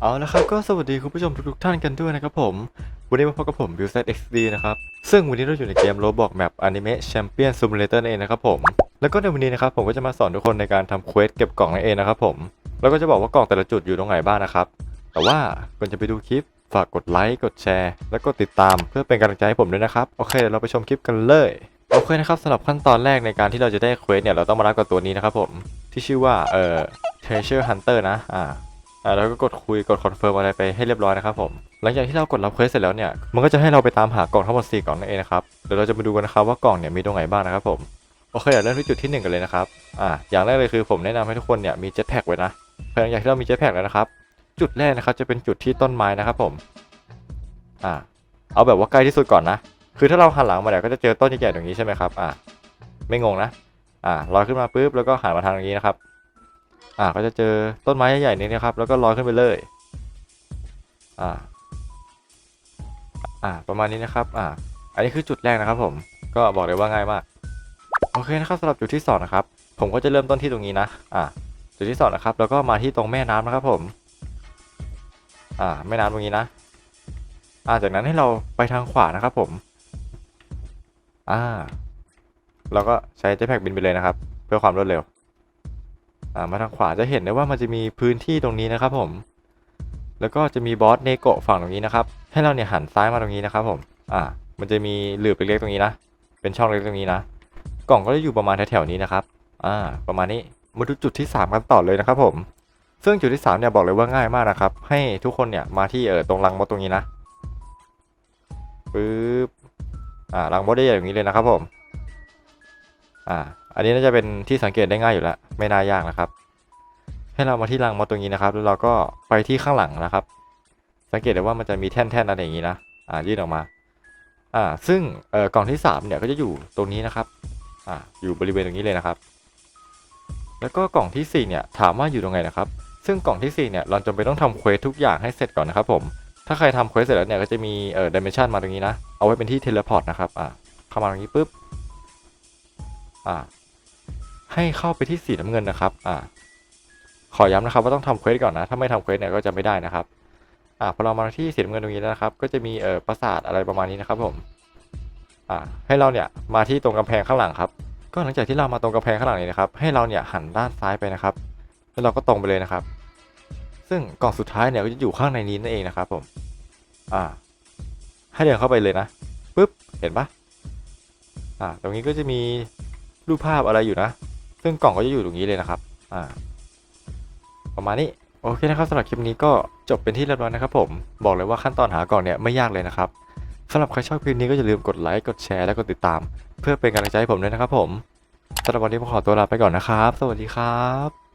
เอาละครับก็สวัสดีคุณผู้ชมทุกๆท่านกันด้วยนะครับผม วันนี้มาพบกับผม b u i l d Set XD นะครับ ซึ่งวันนี้เราอยู่ในเกม Roblox Map Anime Champion Simulator นั่นเองนะครับผม แล้วก็ในวันนี้นะครับผมก็จะมาสอนทุกคนในการทำเควสเก็บกล่องนั่นเองนะครับผม แล้วก็จะบอกว่ากล่องแต่ละจุดอยู่ตรงไหนบ้างนะครับ แต่ว่าก่อนจะไปดูคลิปฝากกดไลค์กดแชร์ และกดติดตามเพื่อเป็นกำลังใจให้ผมด้วยนะครับโอเคเดี๋ยวเราไปชมคลิปกันเลยโอเคนะครับสำหรับขั้นตอนแรกในการที่เราจะได้เควสเนี่ยเราต้องมารับกับตัวนี้นะครับผมที่ชื่อว่าเอ่อ Treasure Hunter นะอ่า อ่าแล้วก็กดคุยกดคอนเฟิร์มอะไรไปให้เรียบร้อยนะครับผมหลังจากที่เรากดรับเควสเสร็จแล้วเนี่ยมันก็จะให้เราไปตามหากล่องทั้งหมด4กล่องนั่นเองนะครับเดี๋ยวเราจะมาดูกันนะครับว่ากล่องเนี่ยมีตรงไหนบ้างนะครับผมโอเคเดี๋ยวเริ่มที่จุดที่หนึ่งกันเลยนะครับอ่าอย่างแรกเลยคือผมแนะนำให้ทุกคนเนี่ยมีเจ็ตแพ็กไว้นะหลังจากที่เรามีเจ็ตแพ็กแล้วนะครับจุดแรกนะครับจะเป็นจุดที่ต้นไม้นะครับผมอ่าเอาแบบว่าใกล้ที่สุดก่อนนะ คือถ้าเราหันหลังมาเนี่ยก็จะเจอต้นใหญ่ๆตรงนี้ใช่ไหมครับอ่าไม่งงนะอ่าลอยขึ้นมาปุ๊บแล้วก็หันมาทางตรงนี้นะครับ อ่าก็จะเจอต้นไม้ใหญ่ๆนี้นะครับ แล้วก็ลอยขึ้นไปเลย อ่า อ่า ประมาณนี้นะครับ อ่า อันนี้คือจุดแรกนะครับ ผม ก็บอกเลยว่าง่ายมาก โอเคนะครับสำหรับจุดที่สองนะครับ ผมก็จะเริ่มต้นที่ตรงนี้นะ อ่า จุดที่สองนะครับ แล้วก็มาที่ตรงแม่น้ำนะครับ ผม อ่า แม่น้ำตรงนี้นะ อ่า จากนั้นให้เราไปทางขวานะครับ ผม อ่า เราก็ใช้เจ็ตแพ็กบินไปเลยนะครับ เพื่อความรวดเร็ว มาทางขวาจะเห็นได้ว่ามันจะมีพื้นที่ตรงนี้นะครับผม แล้วก็จะมีบอสเนโกะฝั่งตรงนี้นะครับ ให้เราเนี่ยหันซ้ายมาตรงนี้นะครับผม อ่า มันจะมีหลืบเล็กๆตรงนี้นะ เป็นช่องเล็กตรงนี้นะ กล่องก็จะอยู่ประมาณแถวๆนี้นะครับ อ่า ประมาณนี้ มาดูจุดที่ 3 กันต่อเลยนะครับผม ซึ่งจุดที่3เนี่ยบอกเลยว่าง่ายมากนะครับ ให้ทุกคนเนี่ยมาที่เออตรงรังมดตรงนี้นะปึ๊บ อ่ารังมดได้ใหญ่อย่างนี้เลยนะครับผม อ่า อันนี้น่าจะเป็นที่สังเกตได้ง่ายอยู่แล้ว ไม่น่ายากนะครับ ให้เรามาที่รังมดตรงนี้นะครับ แล้วเราก็ไปที่ข้างหลังนะครับ สังเกตได้ว่ามันจะมีแท่นๆอะไรอย่างนี้นะ อ่า ยื่นออกมา อ่า ซึ่งเอ่อกล่องที่สามเนี่ยก็จะอยู่ตรงนี้นะครับ อ่า อยู่บริเวณตรงนี้เลยนะครับ แล้วก็กล่องที่สี่เนี่ยถามว่าอยู่ตรงไหนนะครับ ซึ่งกล่องที่สี่เนี่ยเราจำเป็นต้องทำเควสทุกอย่างให้เสร็จก่อนนะครับ ผม ถ้าใครทำเควสเสร็จแล้วเนี่ยก็จะมีเอ่อดิเมนชันมาตรงนี้นะ เอาไว้เป็นที่เทเลพอร์ตนะครับ อ่า เข้ามาตรงนี้ปุ๊บ อ่า ให้เข้าไปที่สีน้ำเงินนะครับ อ่า ขอย้ำนะครับว่าต้องทำเควสก่อนนะ ถ้าไม่ทำเควสเนี่ยก็จะไม่ได้นะครับ อ่าพอเรามาที่สีน้ำเงินตรงนี้แล้วนะครับ ก็จะมีเอ่อปราสาทอะไรประมาณนี้นะครับ ผม อ่า ให้เราเนี่ยมาที่ตรงกำแพงข้างหลังครับ ก็หลังจากที่เรามาตรงกำแพงข้างหลังนี้นะครับ ให้เราเนี่ยหันด้านซ้ายไปนะครับ แล้วเราก็ตรงไปเลยนะครับ ซึ่งกล่องสุดท้ายเนี่ยก็จะอยู่ข้างในนี้นั่นเองนะครับ ผม อ่า ให้เดินเข้าไปเลยนะปุ๊บ เห็นปะอ่า ตรงนี้ก็จะมี รูปภาพอะไรอยู่นะ ซึ่งกล่องก็จะอยู่ตรงนี้เลยนะครับ อ่า ประมาณนี้โอเคนะครับสำหรับคลิปนี้ก็จบเป็นที่เรียบร้อยนะครับผมบอกเลยว่าขั้นตอนหากล่องเนี่ยไม่ยากเลยนะครับสำหรับใครชอบคลิปนี้ก็อย่าลืมกดไลค์กดแชร์และกดติดตาม เพื่อเป็นกำลังใจให้ผมด้วยนะครับผมสำหรับวันนี้ผมขอตัวลาไปก่อนนะครับ สวัสดีครับ